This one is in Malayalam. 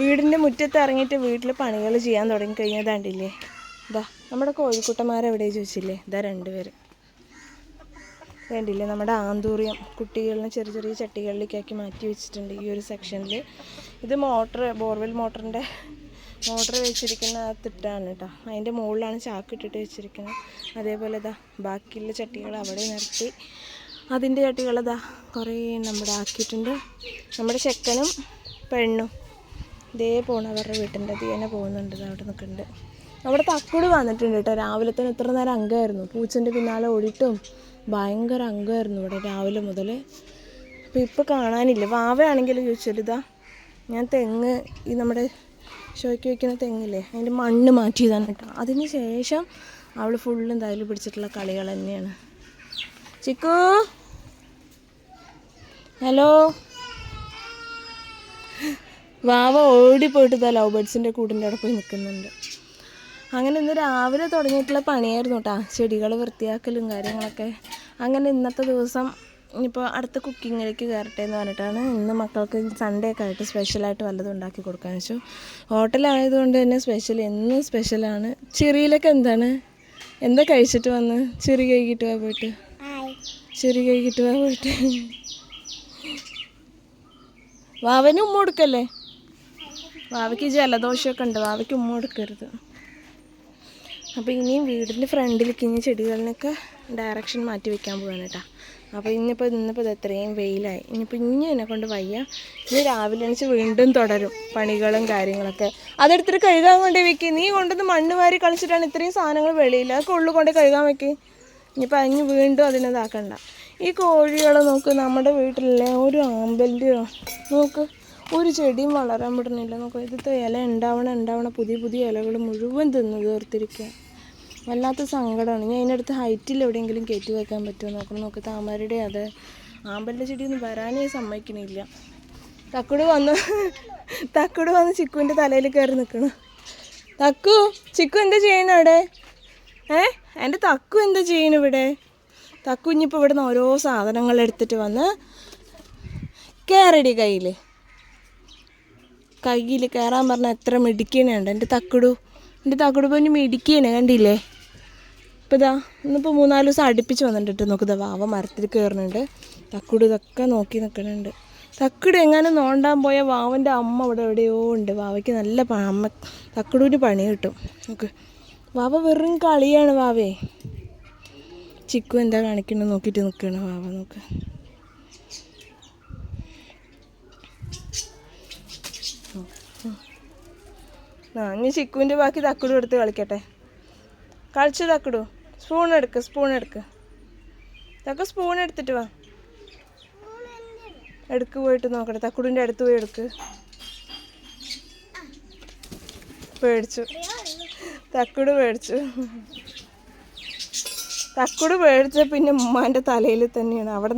വീടിന്റെ മുറ്റത്ത് ഇറങ്ങിയിട്ട് വീട്ടിൽ പണികൾ ചെയ്യാൻ തുടങ്ങി കഴിഞ്ഞതാണ്ടില്ലേ ഇതാ നമ്മുടെ കോഴിക്കുട്ടന്മാരെവിടെ ചോദിച്ചില്ലേ? ഇതാ രണ്ടുപേര്. വേണ്ടില്ലേ നമ്മുടെ ആന്തൂറിയം കുട്ടികളിനെ ചെറിയ ചെറിയ ചട്ടികളിലേക്കാക്കി മാറ്റി വെച്ചിട്ടുണ്ട് ഈ ഒരു സെക്ഷനിൽ ഇത് മോട്ടർ ബോർവെൽ മോട്ടറിന്റെ മോട്ടർ വെച്ചിരിക്കുന്ന തിട്ടാണ് കേട്ടോ. അതിന്റെ മുകളിലാണ് ചാക്ക് ഇട്ടിട്ട് വെച്ചിരിക്കുന്നത്. അതേപോലെ ഇതാ ബാക്കിയുള്ള ചട്ടികൾ അവിടെ നിർത്തി. അതിന്റെ ചട്ടികൾ ഇതാ കുറേ നമ്മുടെ ആക്കിയിട്ടുണ്ട്. നമ്മുടെ ചെക്കനും പെണ്ണും. ഇതേ പോണ അവരുടെ വീട്ടിന്റെ അതേ തന്നെ പോകുന്നുണ്ട് അവിടെ നിൽക്കുന്നുണ്ട്. അവിടെ തക്കുട് വന്നിട്ടുണ്ട് കേട്ടോ രാവിലെ തന്നെ ഇത്ര നേരം അംഗമായിരുന്നു. പൂച്ചന്റെ പിന്നാലെ ഓടിയിട്ടും ഭയങ്കര അംഗമായിരുന്നു ഇവിടെ രാവിലെ മുതൽ. അപ്പോൾ ഇപ്പോൾ കാണാനില്ല. വാവയാണെങ്കിൽ ചോദിച്ചാൽ ഇതാ ഞാൻ തെങ്ങ് ഈ നമ്മുടെ ഷോയ്ക്ക് വയ്ക്കുന്ന തെങ്ങില്ലേ അതിന്റെ മണ്ണ് മാറ്റിയതാണ് കേട്ടോ. അതിന് ശേഷം അവൾ ഫുള്ളും തയ്യൽ പിടിച്ചിട്ടുള്ള കളികൾ തന്നെയാണ്. ചിക്കു! ഹലോ? വാവ ഓടിപ്പോയിട്ട് ഇതാ ലവ് ബേഡ്സിന്റെ കൂടിന്റെ അവിടെ പോയി നിൽക്കുന്നുണ്ട് അങ്ങനെ ഇന്ന് രാവിലെ തുടങ്ങിയിട്ടുള്ള പണിയായിരുന്നു കേട്ടോ ചെടികൾ വൃത്തിയാക്കലും കാര്യങ്ങളൊക്കെ. അങ്ങനെ ഇന്നത്തെ ദിവസം ഇനിയിപ്പോൾ അടുത്ത കുക്കിങ്ങിലേക്ക് കയറട്ടെ എന്ന് പറഞ്ഞിട്ടാണ് ഇന്ന് മക്കൾക്ക് സൺഡേ ഒക്കെ ആയിട്ട് സ്പെഷ്യലായിട്ട് വല്ലതും ഉണ്ടാക്കി കൊടുക്കാൻ വെച്ചു. ഹോട്ടലായതുകൊണ്ട് തന്നെ സ്പെഷ്യൽ എന്നും സ്പെഷ്യലാണ് ചെറിയിലൊക്കെ എന്താണ്? എന്താ കഴിച്ചിട്ട് വന്ന്? ചെറിയ കൈകിട്ട് വാ പോയിട്ട്. ചെറിയ കൈകിട്ട് വാ പോയിട്ട്. വാവന് ഉമ്മ കൊടുക്കല്ലേ? വാവയ്ക്ക് ജലദോഷമൊക്കെ ഉണ്ട്. വാവയ്ക്ക് ഉമ്മ കൊടുക്കരുത്. അപ്പോൾ ഇനിയും വീടിന്റെ ഫ്രണ്ടിലേക്ക് ഇനി ചെടികളിനൊക്കെ ഡയറക്ഷൻ മാറ്റി വെക്കാൻ പോവാണ് കേട്ടോ അപ്പോൾ ഇന്നിപ്പോൾ ഇന്നിപ്പോൾ ഇത് എത്രയും വെയിലായി. ഇനിയിപ്പോൾ ഇനി എന്നെ കൊണ്ട് വയ്യ. ഇനി രാവിലെ എണിച്ച് വീണ്ടും തുടരും പണികളും കാര്യങ്ങളൊക്കെ. അതെടുത്തിട്ട് കഴുകാൻ കൊണ്ടേ വെക്കി. നീ കൊണ്ടുവന്ന് മണ്ണ് വാരി കളിച്ചിട്ടാണ് ഇത്രയും സാധനങ്ങൾ വെളിയിൽ അതൊക്കെ ഉള്ളു കൊണ്ട് കഴുകാൻ വെക്കി. ഇനിയിപ്പോൾ അതിന് വീണ്ടും അതിനതാക്കണ്ട ഈ കോഴികളെ നോക്ക്. നമ്മുടെ വീട്ടിലെ ഒരു ആമ്പലിന്റെയോ നോക്ക്. ഒരു ചെടിയും വളരാൻ വിടുന്നില്ല. നോക്ക് ഇതിത്തെ ഇല ഉണ്ടാവണ ഉണ്ടാവണ പുതിയ പുതിയ ഇലകൾ മുഴുവൻ തിന്ന് തീർത്തിരിക്കുക വല്ലാത്ത സങ്കടമാണ് ഞാൻ അതിനടുത്ത് ഹൈറ്റിൽ എവിടെയെങ്കിലും കയറ്റി വെക്കാൻ പറ്റുമോ നോക്കണം. നോക്ക് താമരയുടെ അത് ആമ്പലിന്റെ ചെടിയൊന്നും വരാനേ സമ്മതിക്കണില്ല. തക്കുട് വന്ന് തക്കുട് വന്ന് ചിക്കുവിന്റെ തലയിൽ കയറി നിൽക്കണം തക്കു ചിക്കു എന്താ ചെയ്യണ അവിടെ? ഏ? എന്റെ തക്കു എന്താ ചെയ്യണ ഇവിടെ? തക്കു ഇനിയിപ്പോൾ ഇവിടെ നിന്ന് ഓരോ സാധനങ്ങൾ എടുത്തിട്ട് വന്ന് കയറടി കയ്യിൽ കയ്യിൽ കയറാൻ പറഞ്ഞാൽ എത്ര മിടിക്കണുണ്ട് എന്റെ തക്കുടു എന്റെ തക്കുടു പോയി മിടിക്കണേ കണ്ടില്ലേ? ഇപ്പം ഇതാ ഇന്നിപ്പോൾ മൂന്നാൽ ദിവസം അടുപ്പിച്ച് വന്നിട്ടുണ്ട് നോക്കുക വാവ മരത്തിൽ കയറുന്നുണ്ട്. തക്കുടു ഇതൊക്കെ നോക്കി നിൽക്കുന്നുണ്ട്. തക്കുടു എങ്ങനെ നോണ്ടാൻ പോയ വാവന്റെ അമ്മ ഇവിടെ എവിടെയോ ഉണ്ട്. വാവയ്ക്ക് നല്ല അമ്മ തക്കുടൂന് പണി കിട്ടും. നോക്ക്. വാവ വെറും കളിയാണ് വാവേ. ചിക്കു എന്താ കാണിക്കുന്നത് നോക്കിയിട്ട് നിൽക്കുകയാണ് വാവ നോക്ക്. ആ ഇനി ചിക്കുവിന്റെ ബാക്കി തക്കുടു എടുത്ത് കളിക്കട്ടെ. കളിച്ചു തക്കുടു. സ്പൂൺ എടുക്ക് സ്പൂൺ എടുക്ക്. തക്ക സ്പൂൺ എടുത്തിട്ട് വാ. എടുക്ക് പോയിട്ട് നോക്കട്ടെ. തക്കുടിന്റെ അടുത്ത് പോയി എടുക്ക്. പേടിച്ചു. തക്കുട് പേടിച്ചു. തക്കുട് പേടിച്ച പിന്നെ ഉമ്മാന്റെ തലയിൽ തന്നെയാണ്. അവിടെ